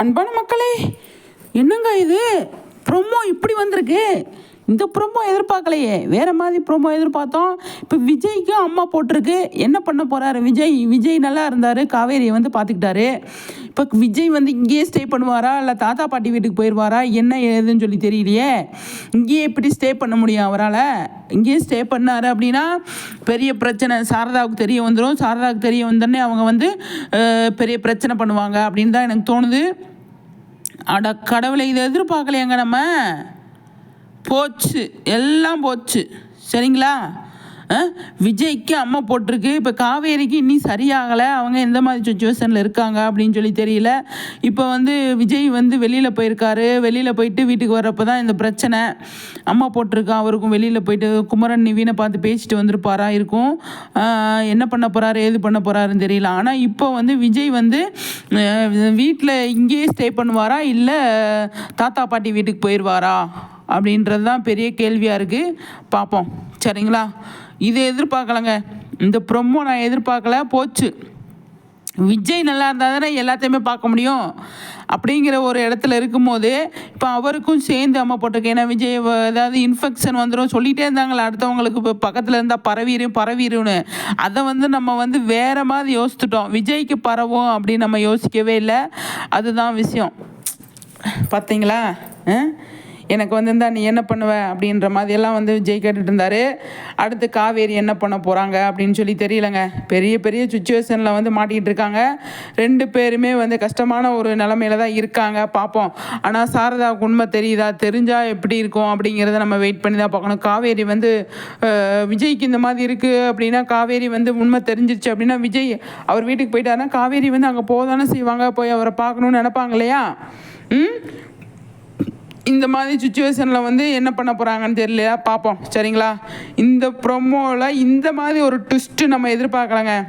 அன்பான மக்களே என்னங்க இது? ப்ரொமோ இப்படி வந்திருக்கு. இந்த ப்ரொமோ எதிர்பார்க்கலையே. வேறு மாதிரி ப்ரொமோ எதிர்பார்த்தோம். இப்போ விஜய்க்கும் அம்மா போட்டிருக்கு. என்ன பண்ண போகிறாரு விஜய்? விஜய் நல்லா இருந்தார். காவேரியை வந்து பார்த்துக்கிட்டாரு. இப்போ விஜய் வந்து இங்கேயே ஸ்டே பண்ணுவாரா? இல்லை தாத்தா பாட்டி வீட்டுக்கு போயிடுவாரா என்ன ஏதுன்னு சொல்லி தெரியலையே. இங்கேயே எப்படி ஸ்டே பண்ண முடியும் அவரால்? இங்கேயே ஸ்டே பண்ணார் அப்படின்னா பெரிய பிரச்சனை. சாரதாவுக்கு தெரிய வந்துடும் சாரதாவுக்கு தெரிய வந்தோடனே அவங்க வந்து பெரிய பிரச்சனை பண்ணுவாங்க அப்படின்னு தான் எனக்கு தோணுது. அட கடவுளை இதை எதிர்பார்க்கலையாங்க நம்ம. போச்சு. எல்லாம் போச்சு. சரிங்களா? விஜய்க்கு அம்மா போட்டிருக்கு. இப்போ காவேரிக்கு இன்னும் சரியாகலை. அவங்க எந்த மாதிரி சுச்சுவேஷனில் இருக்காங்க அப்படின்னு சொல்லி தெரியல. இப்போ வந்து விஜய் வந்து வெளியில் போயிருக்காரு. வெளியில் போயிட்டு வீட்டுக்கு வரப்போ தான் இந்த பிரச்சனை. அம்மா போட்டிருக்கா. அவருக்கும் வெளியில் போயிட்டு குமரன் நிவீனை பார்த்து பேசிட்டு வந்திருப்பாரா இருக்கும். என்ன பண்ண போகிறாரு ஏது பண்ண போகிறாருன்னு தெரியல. ஆனால் இப்போ வந்து விஜய் வந்து வீட்டில் இங்கேயே ஸ்டே பண்ணுவாரா? இல்லை தாத்தா பாட்டி வீட்டுக்கு போயிடுவாரா அப்படின்றது தான் பெரிய கேள்வியாக இருக்குது பார்ப்போம். சரிங்களா? இது எதிர்பார்க்கலங்க. இந்த ப்ரொமோ நான் எதிர்பார்க்கல. போச்சு. விஜய் நல்லா இருந்தால் தானே எல்லாத்தையுமே பார்க்க முடியும். அப்படிங்கிற ஒரு இடத்துல இருக்கும்போது இப்போ அவருக்கும் சேர்ந்து அம்மா போட்டிருக்கு. ஏன்னா விஜய் ஏதாவது இன்ஃபெக்ஷன் வந்துடும் சொல்லிகிட்டே இருந்தாங்களே அடுத்தவங்களுக்கு இப்போ பக்கத்தில் இருந்தால் பரவிடும் பரவிடும்னு அதை வந்து நம்ம வந்து வேறு மாதிரி யோசித்துட்டோம். விஜய்க்கு பரவும் அப்படின்னு நம்ம யோசிக்கவே இல்லை. அதுதான் விஷயம். பார்த்தீங்களா எனக்கு வந்து இருந்தால் நீ என்ன பண்ணுவ? அப்படின்ற மாதிரியெல்லாம் வந்து விஜய் கேட்டுட்டு இருந்தாரு அடுத்து காவேரி என்ன பண்ண போகிறாங்க அப்படின்னு சொல்லி தெரியலங்க. பெரிய பெரிய சுச்சுவேஷனில் வந்து மாட்டிக்கிட்டு இருக்காங்க ரெண்டு பேருமே வந்து கஷ்டமான ஒரு நிலமையில தான் இருக்காங்க. பார்ப்போம் ஆனால் சாரதாவுக்கு உண்மை தெரியுதா? தெரிஞ்சால் எப்படி இருக்கும் அப்படிங்கிறத நம்ம வெயிட் பண்ணி தான் பார்க்கணும். காவேரி வந்து விஜய்க்கு இந்த மாதிரி இருக்குது அப்படின்னா காவேரி வந்து உண்மை தெரிஞ்சிருச்சு அப்படின்னா விஜய் அவர் வீட்டுக்கு போயிட்டாருன்னா காவேரி வந்து அங்கே போதானே செய்வாங்க? போய் அவரை பார்க்கணுன்னு நினைப்பாங்க இல்லையா? ம்? இந்த மாதிரி சுச்சுவேஷனில் வந்து என்ன பண்ண போகிறாங்கன்னு தெரியலையா? பார்ப்போம். சரிங்களா? இந்த ப்ரொமோவில் இந்த மாதிரி ஒரு ட்விஸ்ட்டு நம்ம எதிர்பார்க்கலங்க.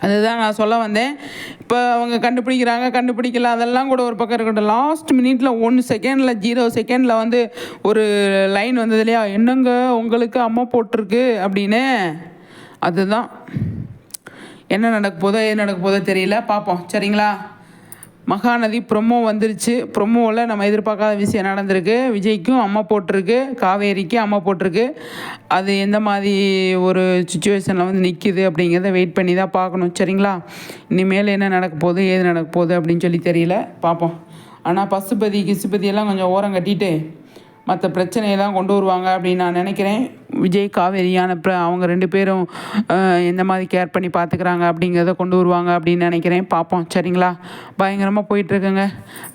அதுதான் நான் சொல்ல வந்தேன். இப்போ அவங்க கண்டுபிடிக்கிறாங்க கண்டுபிடிக்கல. அதெல்லாம் கூட ஒரு பக்கம் இருக்கட்டும். லாஸ்ட் மினிட்ல ஒன் செகண்டில் ஜீரோ செகண்டில் வந்து ஒரு லைன் வந்தது இல்லையா? என்னங்க உங்களுக்கு அம்மா போட்டிருக்கு அப்படின்னு. அதுதான். என்ன நடக்க போதோ எது நடக்க போதோ தெரியல. பார்ப்போம். சரிங்களா? மகாநதி ப்ரொமோ வந்துருச்சு. ப்ரொமோவில் நம்ம எதிர்பார்க்காத விஷயம் நடந்திருக்கு. விஜய்க்கும் அம்மா போட்டிருக்கு. காவேரிக்கு அம்மா போட்டிருக்கு. அது எந்த மாதிரி ஒரு சுச்சுவேஷனில் வந்து நிற்கிது அப்படிங்கிறத வெயிட் பண்ணி தான் பார்க்கணும். சரிங்களா? இனிமேல் என்ன நடக்க போகுது ஏது நடக்க போகுது அப்படின்னு சொல்லி தெரியல. பார்ப்போம். ஆனால் பசுபதி கிசுபதி எல்லாம் கொஞ்சம் ஓரம் கட்டிட்டு மற்ற பிரச்சனையெல்லாம் கொண்டு வருவாங்க அப்படின்னு நான் நினைக்கிறேன். விஜய் காவேரியான பிர அவங்க ரெண்டு பேரும் எந்த மாதிரி கேர் பண்ணி பார்த்துக்கிறாங்க அப்படிங்கிறத கொண்டு வருவாங்க அப்படின்னு நினைக்கிறேன். பார்ப்போம் சரிங்களா? பயங்கரமாக போயிட்டுருக்குங்க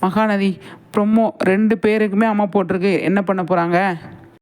மகாநதி ப்ரொமோ ரெண்டு பேருக்குமே அம்மா போட்டிருக்கு. என்ன பண்ண போகிறாங்க